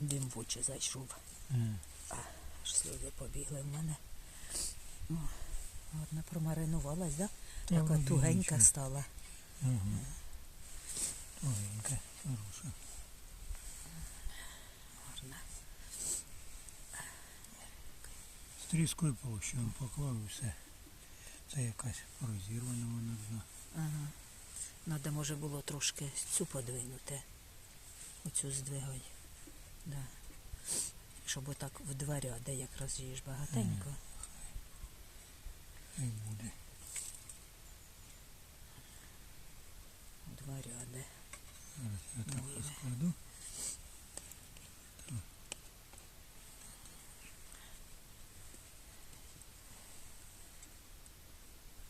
Дим в очі зайшов. М. Аж сльози побігли в мене. О, Гарно промаринувалась, да? Та Така тугенька стала. Угу. Маленька, хороша. Гарна. Тріскою полощем поклав і все. Це якась розірвана вона дна. Ага. Надо, може, було трошки цю подвинути. Оцю здвигай. Да. Щоб отак в два ряди якраз їж багатенько. І буде. Два ряди. Зараз я так Ой. розкладу.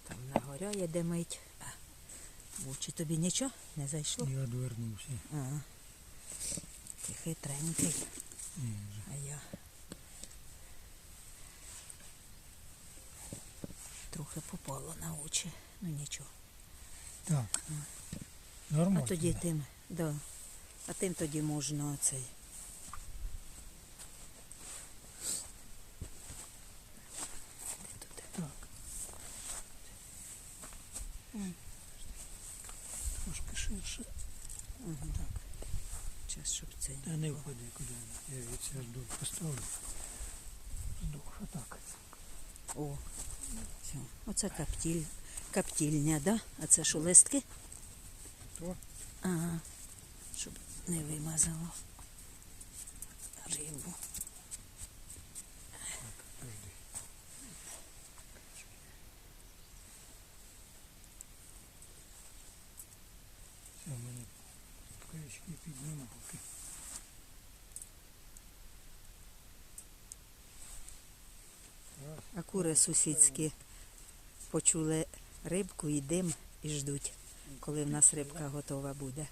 Там нагоряє димить. А, в очі тобі нічого не зайшло? Я одвернувся. Ага. Хитренький, а я. Трохи попало на очі. Ну нічого. Так. Нормально. А тоді тим, да. А тим тоді можна цей. Трошки ширше. Ага. Так. Час, щоб цей. Та не впади куди. Я її цього дух поставлю. Здух, отак. О, все. Оце каптіль. Каптільня, да? А це що, листки? То Ага. Щоб не вимазало рибу. Подожди. Це в мене кришки підніму поки. А кури сусідські почули рибку і дим і ждуть, коли в нас рибка готова буде.